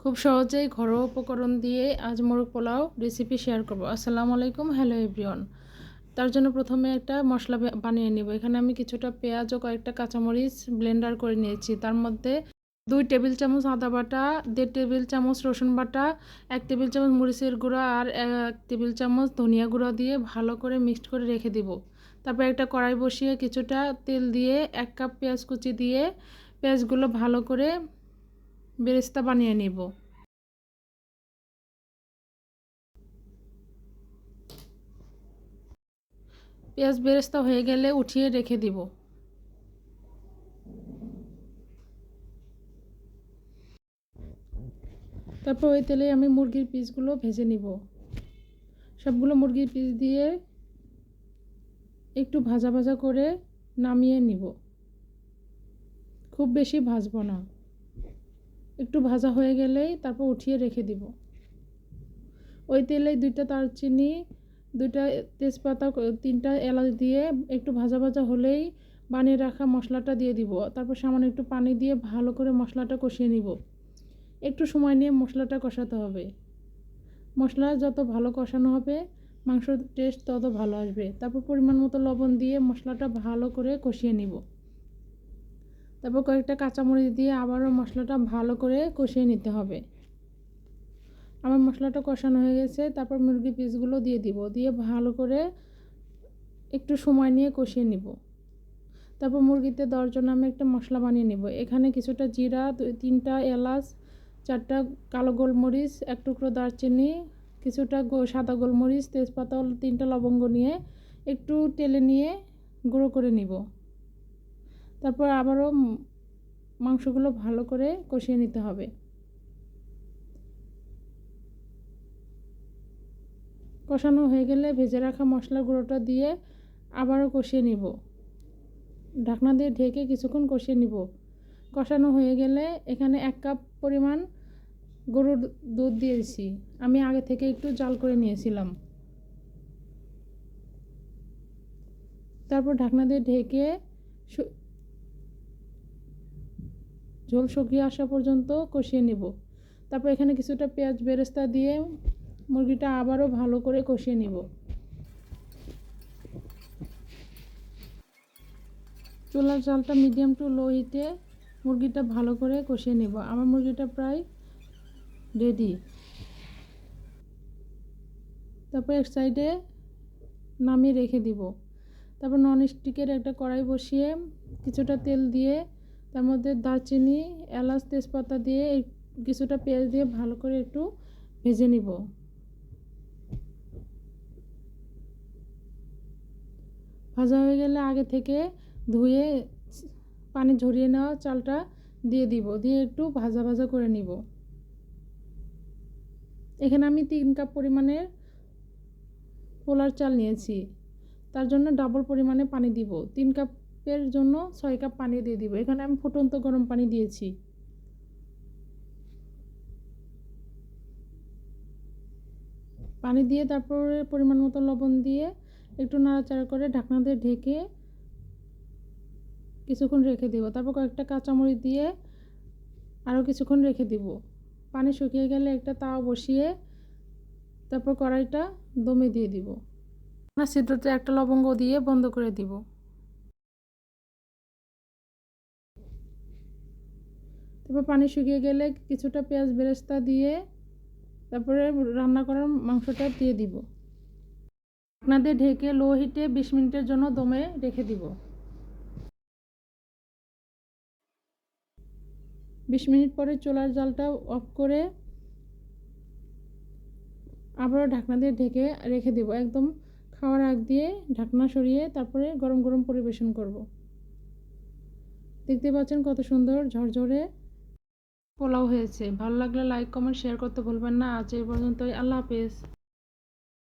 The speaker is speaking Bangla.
খুব সহজেই ঘরোয়া উপকরণ দিয়ে আজ মোরগ পোলাও রেসিপি শেয়ার করব। আসসালামু আলাইকুম হ্যালো এভরিওয়ান তার জন্য প্রথমে একটা মশলা বানিয়ে নিব। এখানে আমি কিছুটা পেঁয়াজ ও কয়েকটা কাঁচামরিচ ব্লেন্ডার করে নিয়েছি। তার মধ্যে দুই টেবিল চামচ আদা বাটা, দেড় টেবিল চামচ রসুন বাটা, এক টেবিল চামচ মরিচের গুঁড়া আর এক টেবিল চামচ ধনিয়া গুঁড়া দিয়ে ভালো করে মিক্সড করে রেখে দিব। তারপর একটা কড়াই বসিয়ে কিছুটা তেল দিয়ে এক কাপ পেঁয়াজ কুচি দিয়ে পেঁয়াজগুলো ভালো করে বেরেস্তা বানিয়ে নিব। পেঁয়াজ বেরেস্তা হয়ে গেলে উঠিয়ে রেখে দিব। তারপর ওই তেলে আমি মুরগির পিসগুলো ভেজে নিব। সবগুলো মুরগির পিস দিয়ে একটু ভাজা ভাজা করে নামিয়ে নিব। খুব বেশি ভাজবো না। একটু ভাজা হয়ে গেলেই তারপর উঠিয়ে রেখে দিব। ওই তেলে দুইটা দারচিনি, দুইটা তেজপাতা, তিনটা এলাচ দিয়ে একটু ভাজা ভাজা হলেই বানিয়ে রাখা মশলাটা দিয়ে দিব। তারপর সামান্য একটু পানি দিয়ে ভালো করে মশলাটা কষিয়ে নিব। একটু সময় নিয়ে মশলাটা কষাতে হবে। মশলা যত ভালো কষানো হবে, মাংসর টেস্ট তত ভালো আসবে। তারপর পরিমাণ মতো লবণ দিয়ে মশলাটা ভালো করে কষিয়ে নিব। তারপর কয়েকটা কাঁচামরিচ দিয়ে আবারও মশলাটা ভালো করে কষিয়ে নিতে হবে। আমার মশলাটা কষানো হয়ে গেছে, তারপর মুরগি পিসগুলো দিয়ে দিব। দিয়ে ভালো করে একটু সময় নিয়ে কষিয়ে নিব। তারপর মুরগিতে জন্য আমি একটা মশলা বানিয়ে নিব। এখানে কিছুটা জিরা তিনটা এলাচ, চারটা কালো গোলমরিচ, এক টুকরো দারচিনি, কিছুটা সাদা গোলমরিচ, তেজপাতা, তিনটা লবঙ্গ নিয়ে একটু তেলে নিয়ে গুঁড়ো করে নিব। তারপর আবারও মাংসগুলো ভালো করে কষিয়ে নিতে হবে। কষানো হয়ে গেলে ভেজে রাখা মশলা গুঁড়োটা দিয়ে আবারও কষিয়ে নিব। ঢাকনা দিয়ে ঢেকে কিছুক্ষণ কষিয়ে নিব। কষানো হয়ে গেলে এখানে এক কাপ পরিমাণ গরুর দুধ দিয়েছি। আমি আগে থেকে একটু জাল করে নিয়েছিলাম। তারপর ঢাকনা দিয়ে ঢেকে ঝোল শুকিয়ে আসা পর্যন্ত কষিয়ে নিব। তারপর এখানে কিছুটা পেঁয়াজ বেরেস্তা দিয়ে মুরগিটা আবারও ভালো করে কষিয়ে নিব। চুলার চালটা মিডিয়াম টু লো হিটে মুরগিটা ভালো করে কষিয়ে নেব। আমার মুরগিটা প্রায় রেডি তারপর এক সাইডে নামিয়ে রেখে দিব। তারপর নন স্টিকের একটা কড়াই বসিয়ে কিছুটা তেল দিয়ে তার মধ্যে দারচিনি, এলাচ তেজপাতা দিয়ে কিছুটা পেঁয়াজ দিয়ে ভালো করে একটু ভেজে নিব। ভাজা হয়ে গেলে আগে থেকে ধুয়ে পানি ঝরিয়ে নেওয়া চালটা দিয়ে দিব, দিয়ে একটু ভাজা ভাজা করে নিব। এখানে আমি তিন কাপ পরিমাণের পোলার চাল নিয়েছি, তার জন্য ডাবল পরিমাণে পানি দিব। তিন কাপের জন্য ছয় কাপ পানি দিয়ে দিব। এখানে আমি ফুটন্ত গরম পানি দিয়েছি। পানি দিয়ে তারপরে পরিমাণ মতো লবণ দিয়ে একটু নাড়াচাড়া করে ঢাকনা দিয়ে ঢেকে কিছুক্ষণ রেখে দেবো। তারপর কয়েকটা কাঁচামরিচ দিয়ে আরও কিছুক্ষণ রেখে দিব। পানি শুকিয়ে গেলে একটা তাওয়া বসিয়ে তারপর কড়াইটা দমে দিয়ে দিব। না সিদ্ধতে একটা লবঙ্গ দিয়ে বন্ধ করে দিব। তারপর পানি শুকিয়ে গেলে কিছুটা পেঁয়াজ বেরেস্তা দিয়ে তারপরে রান্না করার মাংসটা দিয়ে দিব। আপনাদের ঢেকে লো হিটে বিশ মিনিটের জন্য দমে রেখে দিব। বিশ মিনিট পরে চোলার জালটা অফ করে আবারও ঢাকনা দিয়ে ঢেকে রেখে দেব। একদম খাওয়ার আগ দিয়ে ঢাকনা সরিয়ে তারপরে গরম গরম পরিবেশন করব। দেখতে পাচ্ছেন কত সুন্দর ঝরঝরে পোলাও হয়েছে। ভালো লাগলে লাইক কমেন্ট শেয়ার করতে ভুলবেন না। আজ এই পর্যন্তই। আল্লাহ হাফেজ।